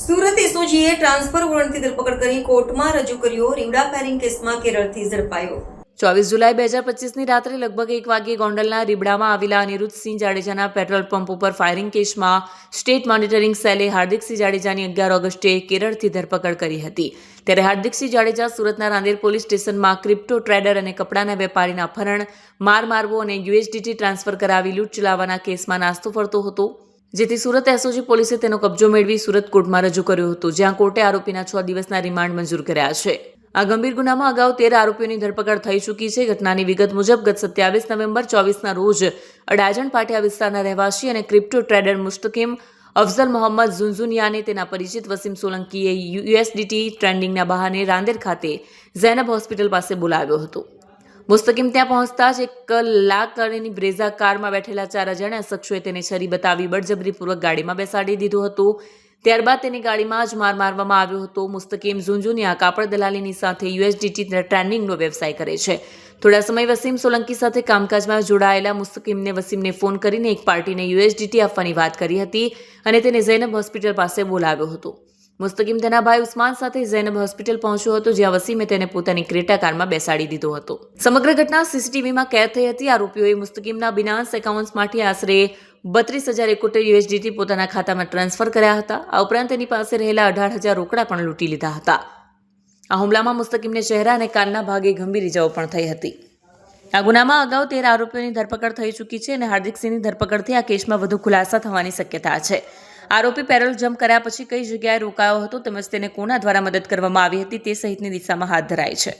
Surat એસઓજીએ transfer વોરંટથી ધરપકડ કરી કોર્ટમાં રજૂ કર્યો. રીવડા ફાયરિંગ કેસમાં કેરળથી ઝડપાયો. ચોવીસ જુલાઈ બે હજાર પચીસની રાત્રે લગભગ એક વાગ્યે ગોંડલના રીબડામાં આવેલા અનિરુદ્ધસિંહ જાડેજાના પેટ્રોલ પંપ ઉપર ફાયરિંગ કેસમાં સ્ટેટ મોનિટરિંગ સેલે હાર્દિકસિંહ જાડેજાની અગિયાર ઓગસ્ટે કેરળથી ધરપકડ કરી હતી. ત્યારે હાર્દિકસિંહ જાડેજા સુરતના રાંદેર પોલીસ સ્ટેશનમાં ક્રિપ્ટો ટ્રેડર અને કપડાના વેપારીના અપહરણ, માર મારવો અને યુએસડીટી ટ્રાન્સફર કરાવી લૂંટ ચલાવવાના કેસમાં નાસ્તો ફરતો હતો. જેથી સુરત એસઓજી પોલીસે તેનો કબજો મેળવી સુરત કોર્ટમાં રજૂ કર્યો હતો, જ્યાં કોર્ટે આરોપીના છ દિવસના રિમાન્ડ મંજૂર કર્યા છે. આ ગંભીર ગુનામાં અગાઉ તેર આરોપીઓની ધરપકડ થઈ ચૂકી છે. ઘટનાની વિગત મુજબ ગત સત્યાવીસ નવેમ્બર ચોવીસના રોજ અડાજણ પાટિયા વિસ્તારના રહેવાસી અને ક્રિપ્ટો ટ્રેડર મુસ્તકીમ અફઝલ મોહમ્મદ ઝુનઝુનિયાને તેના પરિચિત વસીમ સોલંકીએ યુએસડીટી ટ્રેન્ડિંગના બહાને રાંદેર ખાતે ઝૈનબ હોસ્પિટલ પાસે બોલાવ્યો હતો. મુસ્તકીમ ત્યાં પહોંચતા જ એક લાખ કરોડની બ્રેઝા કારમાં બેઠેલા ચાર અજાણ્યા શખ્સોએ તેને છરી બતાવી બળજબરીપૂર્વક ગાડીમાં બેસાડી દીધું હતું. ત્યારબાદ તેની ગાડીમાં જ માર મારવામાં આવ્યો હતો. મુસ્તકીમ ઝુંઝુનિયા કાપડ દલાલીની સાથે યુએસડીટી ટ્રેનિંગનો વ્યવસાય કરે છે. થોડા સમય વસીમ સોલંકી સાથે કામકાજમાં જોડાયેલા મુસ્તકીમને વસીમને ફોન કરીને એક પાર્ટીને યુએસડીટી આપવાની વાત કરી હતી અને તેને ઝૈનબ હોસ્પિટલ પાસે બોલાવ્યો હતો. મુસ્તકીમ તેના ભાઈ ઉસ્માન સાથે ઝૈનબ હોસ્પિટલ પહોંચ્યો હતો, જ્યાં વસીમે તેને પોતાની ક્રેટા કારમાં બેસાડી દીધો હતો. સમગ્ર ઘટના સીસીટીવીમાં કેદ થઈ હતી. આરોપીઓએ મુસ્તકીમના બિનાન્સ એકાઉન્ટ્સમાંથી આશરે બત્રીસ હજાર એકોતેર યુએસડીથી પોતાના ખાતામાં ટ્રાન્સફર કર્યા હતા. આ ઉપરાંત તેની પાસે રહેલા અઢાર હજાર રોકડા પણ લૂંટી લીધા હતા. આ હુમલામાં મુસ્તકીમને ચહેરા અને કાનના ભાગે ગંભીર ઇજાઓ પણ થઈ હતી. આ ગુનામાં અગાઉ તેર આરોપીઓની ધરપકડ થઈ ચૂકી છે અને હાર્દિક સિંહની ધરપકડથી આ કેસમાં વધુ ખુલાસા થવાની શક્યતા છે. આરોપી પેરોલ જમ્પ કર્યા પછી કઈ જગ્યાએ રોકાયો હતો તેમજ તેને કોના દ્વારા મદદ કરવામાં આવી હતી તે સહિતની દિશામાં હાથ ધરાય છે.